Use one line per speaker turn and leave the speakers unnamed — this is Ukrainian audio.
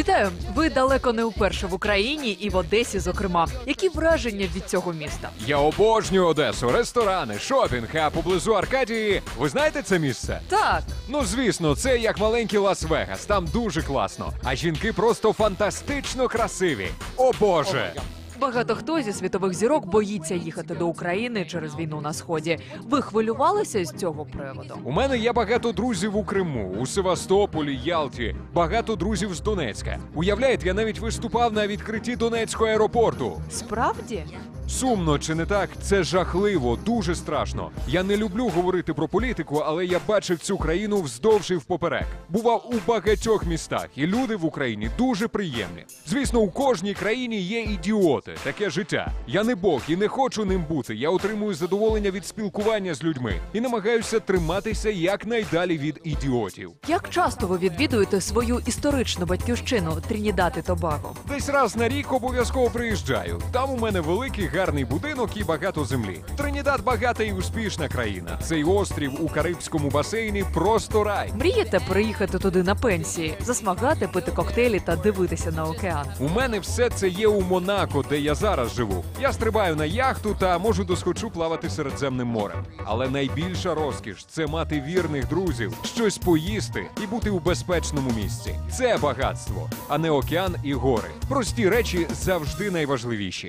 Вітаю! Ви далеко не вперше в Україні і в Одесі, зокрема. Які враження від цього міста?
Я обожнюю Одесу, ресторани, шопінг, а поблизу Аркадії. Ви знаєте це місце?
Так,
Ну звісно, це як маленький Лас-Вегас. Там дуже класно. А жінки просто фантастично красиві. О Боже!
Багато хто зі світових зірок боїться їхати до України через війну на сході. Ви хвилювалися з цього приводу?
У мене є багато друзів у Криму, у Севастополі, Ялті, багато друзів з Донецька. Уявляєте, я навіть виступав на відкритті Донецького аеропорту.
Справді?
Сумно чи не так? Це жахливо, дуже страшно. Я не люблю говорити про політику, але я бачив цю країну вздовж і впоперек. Бував у багатьох містах, і люди в Україні дуже приємні. Звісно, у кожній країні є ідіоти, таке життя. Я не Бог і не хочу ним бути. Я отримую задоволення від спілкування з людьми і намагаюся триматися якнайдалі від ідіотів.
Як часто ви відвідуєте свою історичну батьківщину Трінідад і Тобаго?
Десь раз на рік обов'язково приїжджаю. Там у мене великий гарний будинок і багато землі. Тринідад багата і успішна країна. Цей острів у Карибському басейні просто рай.
Мрієте приїхати туди на пенсії, засмагати, пити коктейлі та дивитися на океан?
У мене все це є у Монако, де я зараз живу. Я стрибаю на яхту та можу досхочу плавати Середземним морем. Але найбільша розкіш це мати вірних друзів, щось поїсти і бути у безпечному місці. Це багатство, а не океан і гори. Прості речі завжди найважливіші.